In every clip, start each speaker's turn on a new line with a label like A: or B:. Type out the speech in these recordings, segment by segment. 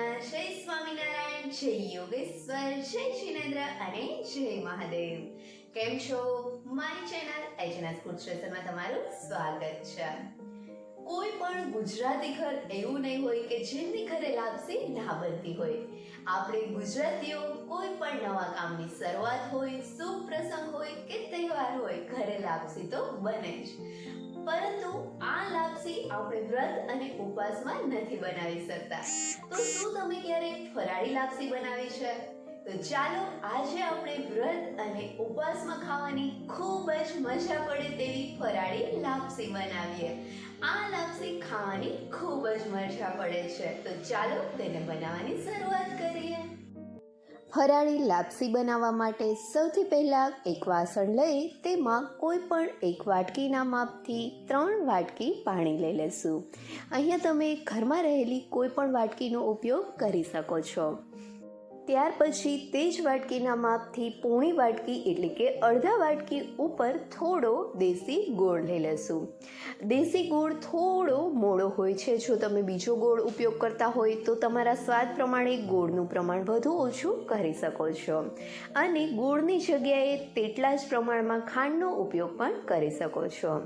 A: શ્રી સ્વામિનારાયણ જય યોગેશ્વર જય જિનેન્દ્ર અને જય મહાદેવ કેમ છો મારી ચેનલ એજના સ્કૂલ સ્ટેશનમાં તમારું સ્વાગત છે કોઈ પણ ગુજરાતી ઘર એવું નહીં હોય કે જેમની ઘરે લાપસી ના બનતી હોય. આપણે ગુજરાતીઓ કોઈ પણ નવા કામની શરૂઆત હોય શુભ પ્રસંગ હોય કે તહેવાર હોય, ઘરે લાપસી તો બને જ. પરંતુ આ લાપસી આપણે વ્રત અને ઉપવાસમાં નથી બનાવી શકતા. તો શું તમે ક્યારેક ફરાળી લાપસી બનાવી છે? તો ચાલો આજે આપણે વ્રત અને ઉપવાસમાં ખાવાની ખૂબ જ મજા પડે તેવી ફરાળી લાપસી બનાવીએ. આ લાપસી ખાવાની ખૂબ જ મજા પડે છે. તો ચાલો તેને બનાવવાની શરૂઆત કરીએ. ફરાળી લાપસી બનાવવા માટે સૌથી પહેલાં એક વાસણ લઈ તેમાં કોઈ પણ એક વાટકીના માપથી ત્રણ વાટકી પાણી લઈ લેશું. અહીંયા તમે ઘરમાં રહેલી કોઈ પણ વાટકીનો ઉપયોગ કરી શકો છો. ત્યાર પછી તે જ વાટકીના માપથી પોણી વાટકી એટલે કે અડધા વાટકી ઉપર થોડો દેશી ગોળ લઈ લેશું. દેશી ગોળ થોડો મોડો હોય છે. જો તમે બીજો ગોળ ઉપયોગ કરતા હોય તો તમારા સ્વાદ પ્રમાણે ગોળનું પ્રમાણ વધુ ઓછું કરી શકો છો. અને ગોળની જગ્યાએ તેટલા જ પ્રમાણમાં ખાંડનો ઉપયોગ પણ કરી શકો છો.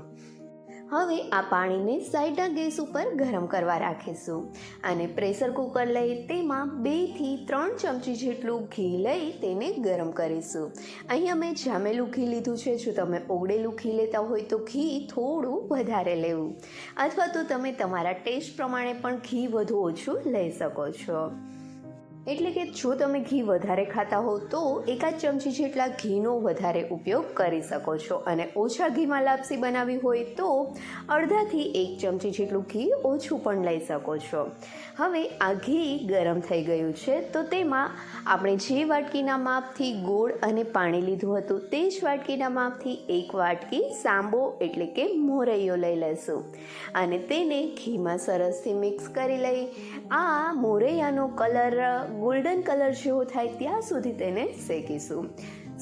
A: હવે આ પાણીને સાઈડના ગેસ ઉપર ગરમ કરવા રાખીશું. અને પ્રેશર કુકર લઈ તેમાં બેથી ત્રણ ચમચી જેટલું ઘી લઈ તેને ગરમ કરીશું. અહીંયા મેં જામેલું ઘી લીધું છે. જો તમે ઓગળેલું ઘી લેતા હોય તો ઘી થોડું વધારે લેવું. અથવા તો તમે તમારા ટેસ્ટ પ્રમાણે પણ ઘી વધુ ઓછું લઈ શકો છો. એટલે કે જો તમે ઘી વધારે ખાતા હો તો એકાદ ચમચી જેટલા ઘીનો વધારે ઉપયોગ કરી શકો છો. અને ઓછા ઘીમાં લાપસી બનાવવી હોય તો અડધાથી એક ચમચી જેટલું ઘી ઓછું પણ લઈ શકો છો. હવે આ ઘી ગરમ થઈ ગયું છે તો તેમાં આપણે જે વાટકીના માપથી ગોળ અને પાણી લીધું હતું તે જ વાટકીના માપથી એક વાટકી સાંબો એટલે કે મોરૈયો લઈ લેશું અને તેને ઘીમાં સરસથી મિક્સ કરી લઈ. આ મોરૈયાનો કલર ગોલ્ડન કલર જેવો થાય ત્યાં સુધી તેને શેકીશું.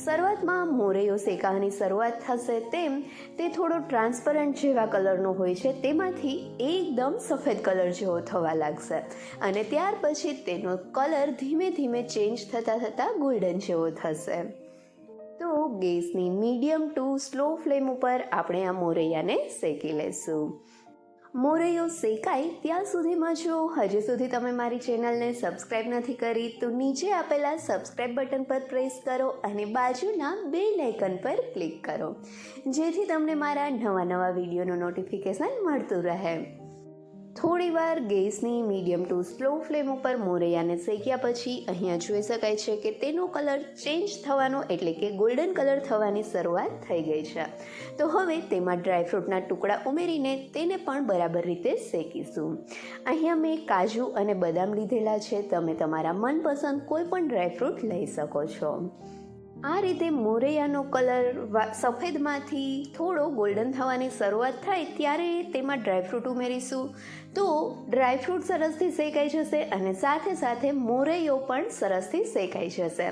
A: શરૂઆતમાં મોરૈયો શેકાવાની શરૂઆત થશે તેમ તે થોડો ટ્રાન્સપરન્ટ જેવા કલરનો હોય છે, તેમાંથી એકદમ સફેદ કલર જેવો થવા લાગશે. અને ત્યાર પછી તેનો કલર ધીમે ધીમે ચેન્જ થતાં થતાં ગોલ્ડન જેવો થશે. તો ગેસની મીડિયમ ટુ સ્લો ફ્લેમ ઉપર આપણે આ મોરૈયાને શેકી લઈશું મોરૈયો શેકાય ત્યાં સુધીમાં જો હજી સુધી તમે મારી ચેનલને સબસ્ક્રાઈબ નથી કરી તો નીચે આપેલા સબસ્ક્રાઈબ બટન પર પ્રેસ કરો અને બાજુના બે લાઇકન પર ક્લિક કરો. જેથી તમને મારા નવા નવા વિડીયોનું નોટિફિકેશન મળતું રહે. થોડીવાર ગેસની મીડિયમ ટુ સ્લો ફ્લેમ ઉપર મોરૈયાને શેક્યા પછી અહીંયા જોઈ શકાય છે કે તેનો કલર ચેન્જ થવાનો એટલે કે ગોલ્ડન કલર થવાની શરૂઆત થઈ ગઈ છે. તો હવે તેમાં ડ્રાયફ્રૂટના ટુકડા ઉમેરીને તેને પણ બરાબર રીતે શેકીશું. અહીંયા મેં કાજુ અને બદામ લીધેલા છે. તમે તમારા મનપસંદ કોઈ પણ ડ્રાયફ્રૂટ લઈ શકો છો. આ રીતે મોરૈયાનો કલર સફેદમાંથી થોડો ગોલ્ડન થવાની શરૂઆત થાય ત્યારે તેમાં ડ્રાયફ્રૂટ ઉમેરીશું. તો ડ્રાયફ્રૂટ સરસથી શેકાઈ જશે અને સાથે સાથે મોરૈયો પણ સરસથી શેકાઈ જશે.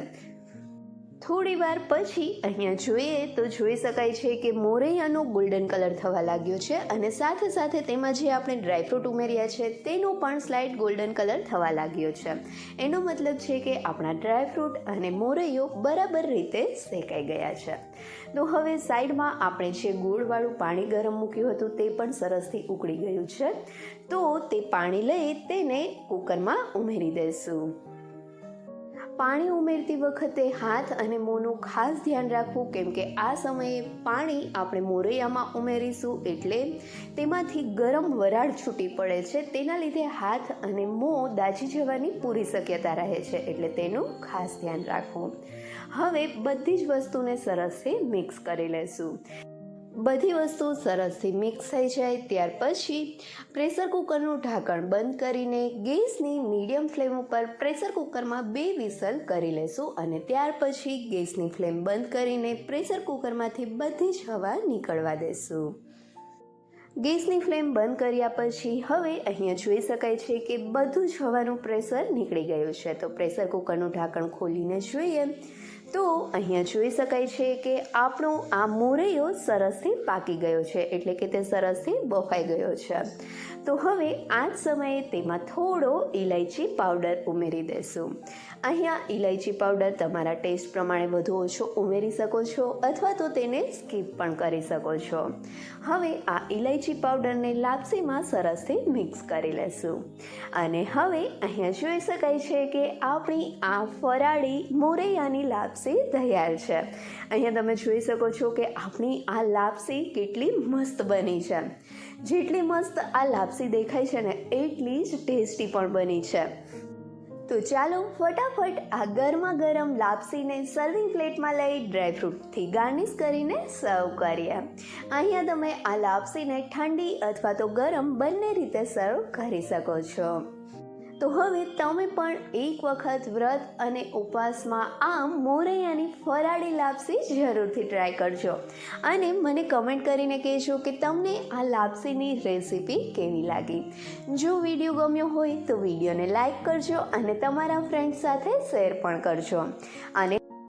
A: થોડી વાર પછી અહીંયા જોઈએ તો જોઈ શકાય છે કે મોરૈયાનો ગોલ્ડન કલર થવા લાગ્યો છે અને સાથે સાથે તેમાં જે આપણે ડ્રાયફ્રૂટ ઉમેર્યા છે, તેનો પણ સ્લાઇટ ગોલ્ડન કલર થવા લાગ્યો છે. એનો મતલબ છે કે આપણા ડ્રાયફ્રૂટ અને મોરૈયો બરાબર રીતે શેકાઈ ગયા છે. તો હવે સાઈડમાં આપણે જે ગોળવાળું પાણી ગરમ મૂક્યું હતું તે પણ સરસથી ઉકળી ગયું છે. તો તે પાણી લઈ તેને કુકરમાં ઉમેરી દઈશું. પાણી ઉમેરતી વખતે હાથ અને મોંનું ખાસ ધ્યાન રાખવું, કેમ કે આ સમયે પાણી આપણે મોરૈયામાં ઉમેરીશું એટલે તેમાંથી ગરમ વરાળ છૂટી પડે છે. તેના લીધે હાથ અને મોં દાજી જવાની પૂરી શક્યતા રહે છે, એટલે તેનું ખાસ ધ્યાન રાખવું. હવે બધી જ વસ્તુને સરસથી મિક્સ કરી લેશું. બધી વસ્તુ સરસથી મિક્સ થઈ જાય. ત્યાર પછી પ્રેશર કુકરનું ઢાંકણ બંધ કરીને ગેસની મીડિયમ ફ્લેમ ઉપર પ્રેશર કુકરમાં બે વિસલ કરી લેશું અને ત્યાર પછી ગેસની ફ્લેમ બંધ કરીને પ્રેશર કુકરમાંથી બધી જ હવા નીકળવા દેશું. ગેસની ફ્લેમ બંધ કર્યા પછી હવે અહીંયા જોઈ શકાય છે કે બધું જ હવાનું પ્રેશર નીકળી ગયું છે. તો પ્રેશર કુકરનું ઢાંકણ ખોલીને જોઈએ. તો અહીંયા જોઈ શકાય છે કે આપણો આ મોરૈયો સરસથી પાકી ગયો છે, એટલે કે તે સરસથી બફાઈ ગયો છે. તો હવે આ જ સમયે તેમાં થોડો ઇલાયચી પાવડર ઉમેરી દેશું. અહીંયા ઇલાયચી પાવડર તમારા ટેસ્ટ પ્રમાણે વધુ ઓછો ઉમેરી શકો છો, અથવા તો તેને સ્કીપ પણ કરી શકો છો. હવે આ ઇલાયચી પાવડરને લાપસીમાં સરસથી મિક્સ કરી લેશું. અને હવે અહીંયા જોઈ શકાય છે કે આપણી આ ફરાળી મોરૈયાની લાપસી તૈયાર છે. અહીંયા તમે જોઈ શકો છો કે આપણી આ લાપસી કેટલી મસ્ત બની છે. જેટલી મસ્ત આ લાપસી દેખાય છે ને, એટલી જ ટેસ્ટી પણ બની છે. તો ચાલો ફટાફટ આ ગરમા ગરમ લાપસીને સર્વિંગ પ્લેટમાં લઈ ડ્રાયફ્રૂટથી ગાર્નિશ કરીને સર્વ કરીએ. અહીંયા તમે આ લાપસીને ઠંડી અથવા તો ગરમ બંને રીતે સર્વ કરી શકો છો. તો હવે તમે પણ એક વખત વ્રત અને ઉપવાસમાં આમ મોરૈયાની ફરાળી લાપસી જરૂરથી ટ્રાય કરજો. અને મને કમેન્ટ કરીને કહેજો કે તમને આ લાપસીની રેસીપી કેવી લાગી. જો વીડિયો ગમ્યો હોય તો વિડીયોને લાઈક કરજો અને તમારા ફ્રેન્ડ્સ સાથે શેર પણ કરજો. અને